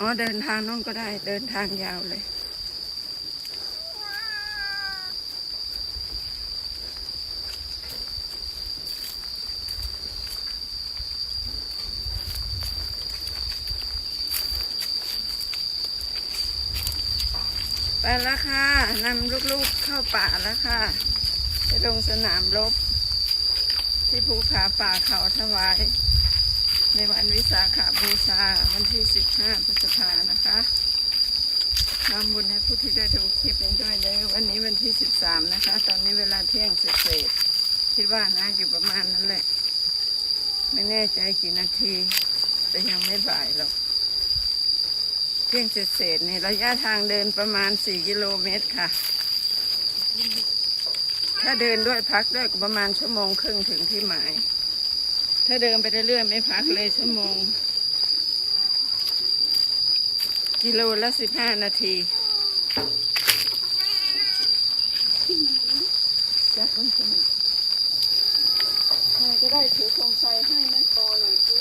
อ๋อเดินทางน้องก็ได้เดินทางยาวเลย ไปแล้วค่ะนำลูกๆเข้าป่าแล้วค่ะ ไปลงสนามรบ ที่ภูผาป่าเขาถวายในวันวิสาขาบูชา วันที่ 15พฤษภานะคะนำบุญให้ ผู้ที่ได้ดูคลิปนี้ด้วยเลยวันนี้วันที่ 13 นะคะ ตอนนี้เวลาเที่ยงเศษคิดว่าน่าอยู่ประมาณนั้นแหละ ไม่แน่ใจกี่นาที แต่ยังไม่บ่ายหรอก เที่ยงเศษนี่ระยะทางเดินประมาณ 4 กิโลเมตรค่ะ ถ้าเดินด้วยพักด้วยก็ประมาณชั่วโมงครึ่งถึงที่หมาย ถ้าเดินไปเรื่อยๆไม่พักเลยชั่วโมงกิโลละสิบห้านาที จักมันสนุกใครจะได้ถือโคมไฟให้แม่กอหน่อยสิ